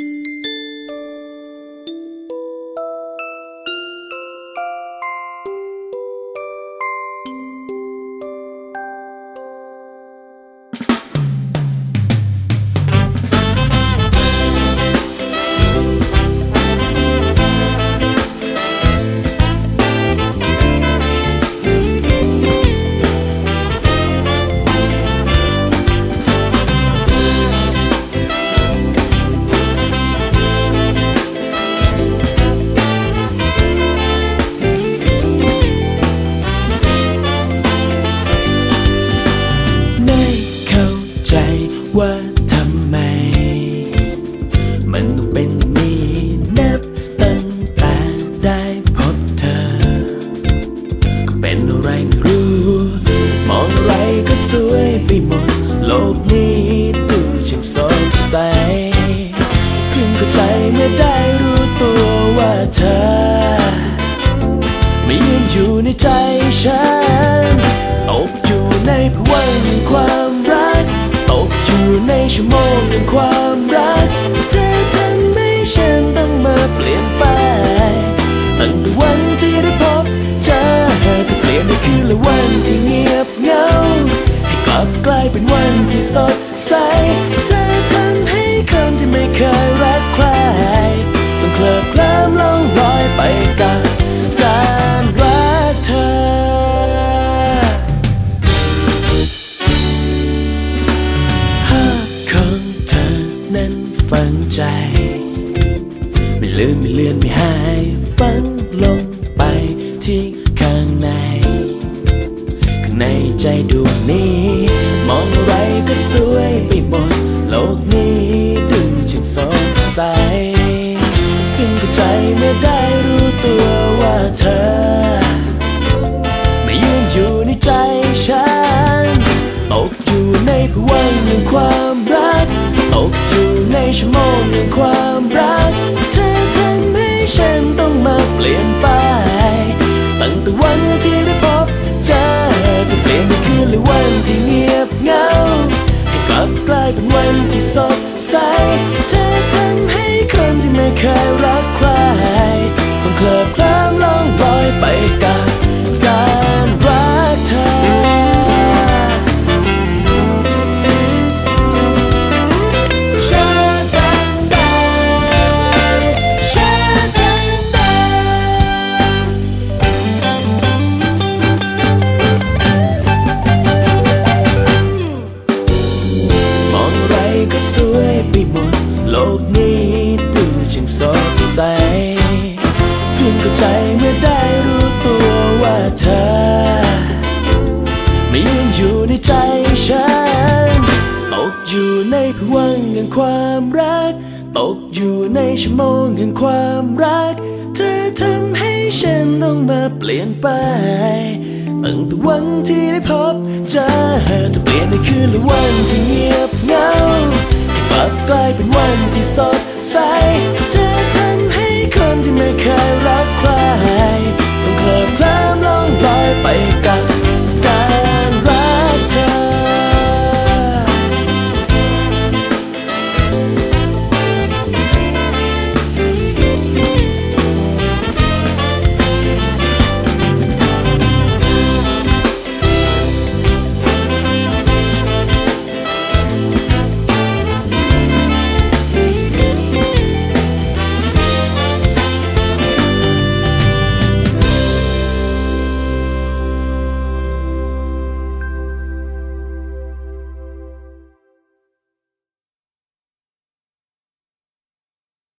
Música อยู่ในใจฉันตกอยู่ในภวังค์แห่งความรักตกอยู่ในชั่วโมงแห่งความรักเธอทำให้ฉันต้องมาเปลี่ยนไปตั้งแต่วันที่ได้พบเจอเธอเปลี่ยนในคืนและวันที่เงียบเหงาให้กลับกลายเป็นวันที่สดใส ใจ ไม่ลืมไม่เลือนไม่หายฝันลงไปที่ข้างใน ข้างในใจดวงนี้ ชั่วโมงแห่งความรัก ใส เพียงเข้าใจเมื่อได้รู้ตัวว่าเธอไม่ยืนอยู่ในใจฉัน ตกอยู่ในภวังแห่งความรัก ตกอยู่ในชั่วโมงแห่งความรัก เธอทำให้ฉันต้องมาเปลี่ยนไปตั้งแต่วันที่ได้พบเจอจะเปลี่ยนในคืนและวันที่เงียบเหงาให้กลับกลายเป็นวันที่สดใส